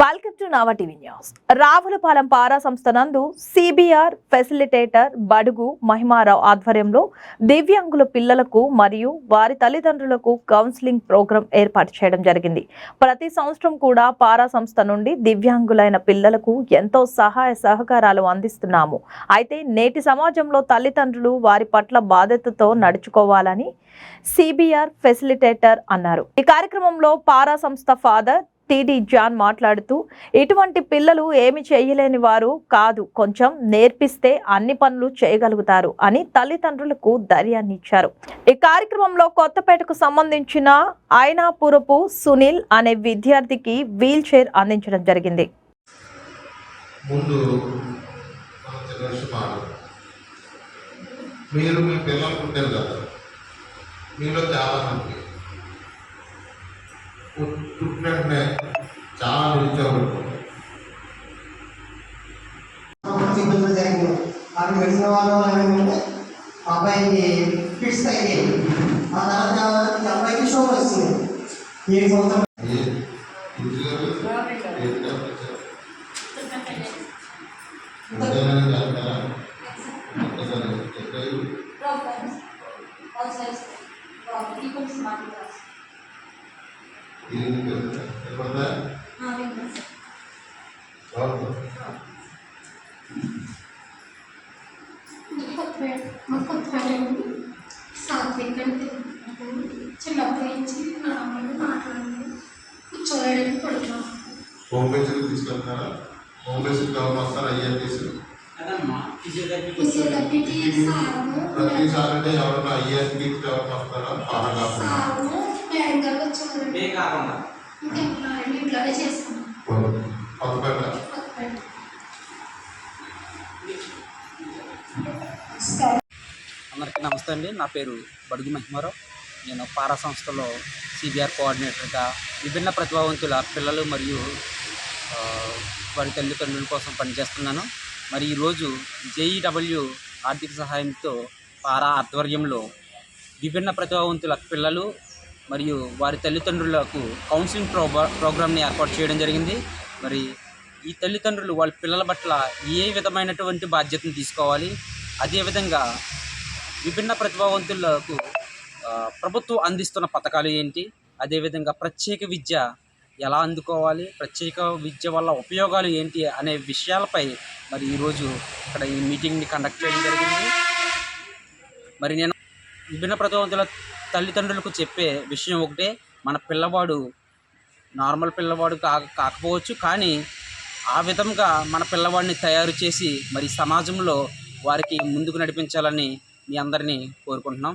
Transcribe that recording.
Welcome to Nava TV news. Ravulapalem పారా సంస్థ నందు CBR facilitator బడుగు మహిమారావు ఆధ్వర్యంలో దివ్యాంగుల పిల్లలకు మరియు వారి తల్లిదండ్రులకు కౌన్సిలింగ్ ప్రోగ్రాం ఏర్పాటు చేయడం జరిగింది. ప్రతి సంవత్సరం కూడా పారా సంస్థ నుండి దివ్యాంగులైన పిల్లలకు ఎంతో సహాయ సహకారాలు అందిస్తున్నాము. అయితే నేటి సమాజంలో తల్లిదండ్రులు వారి పట్ల బాధ్యతతో నడుచుకోవాలని సిబిఆర్ ఫెసిలిటేటర్ అన్నారు. ఈ కార్యక్రమంలో పారా సంస్థ ఫాదర్ టీడీ జాన్ మాట్లాడుతూ ఇటువంటి పిల్లలు ఏమి చేయలేని వారు కాదు. కొంచెం నేర్పిస్తే అన్ని పనులు చేయగలుగుతారు అని తల్లిదండ్రులకు ధైర్యాన్ని ఇచ్చారు. ఈ కార్యక్రమంలో కొత్తపేటకు సంబంధించిన ఆయనాపురపు సునీల్ అనే విద్యార్థికి వీల్ చైర్ అందించడం జరిగింది. ముందు మీరు మీ పిల్లలు పుట్టారు కదా మీలో చాలా మంది పుట్టిన అక్కడ వెళ్తున్న వాళ్ళు ఏమైందంటే ఆ అబ్బాయికి ఫిట్స్ అయ్యాయి ఆ తర్వాత ఈ అబ్బాయికి షో వస్తుంది ఏడు సంవత్సరం ఏ సాత్విక్ అంటే చిన్నప్పటి నుంచి నార్మల్గా మాట్లాడండి కూర్చోలేడని పడుతున్నాం హోమ్ బేస్కి తీసుకెళ్తున్నారా? హోమ్ బేస్కి గవర్నమెంట్ వస్తారా ఐఆర్టీసీ ప్రతిసారి అంటే ఎవరైనా ఐఆర్టీకి ఎవరైనా వస్తారా పారా కాకుండా. సారు నమస్తే అండి. నా పేరు బడుగు మహిమారావు. నేను పారా సంస్థలో సిబిఆర్ కోఆర్డినేటర్గా విభిన్న ప్రతిభావంతుల పిల్లలు మరియు వారి తల్లిదండ్రుల కోసం పనిచేస్తున్నాను. మరి ఈరోజు జేఈడబ్ల్యూ ఆర్థిక సహాయంతో పారా ఆధ్వర్యంలో విభిన్న ప్రతిభావంతుల పిల్లలు మరియు వారి తల్లిదండ్రులకు కౌన్సిలింగ్ ప్రోగ్రా ప్రోగ్రామ్ని ఏర్పాటు చేయడం జరిగింది. మరి ఈ తల్లిదండ్రులు వాళ్ళ పిల్లల పట్ల ఏ విధమైనటువంటి బాధ్యతను తీసుకోవాలి? అదేవిధంగా విభిన్న ప్రతిభావంతులకు ప్రభుత్వం అందిస్తున్న పథకాలు ఏంటి? అదేవిధంగా ప్రత్యేక విద్య ఎలా అందుకోవాలి? ప్రత్యేక విద్య వల్ల ఉపయోగాలు ఏంటి? అనే విషయాలపై మరి ఈరోజు ఇక్కడ ఈ మీటింగ్ని కండక్ట్ చేయడం జరిగింది. మరి నేను విభిన్న ప్రతిభావంతుల తల్లిదండ్రులకు చెప్పే విషయం ఒకటే. మన పిల్లవాడు నార్మల్ పిల్లవాడు కా కాకపోవచ్చు కానీ ఆ విధంగా మన పిల్లవాడిని తయారు చేసి మరి సమాజంలో వారికి ముందుకు నడిపించాలని మీ అందరినీ కోరుకుంటున్నాం.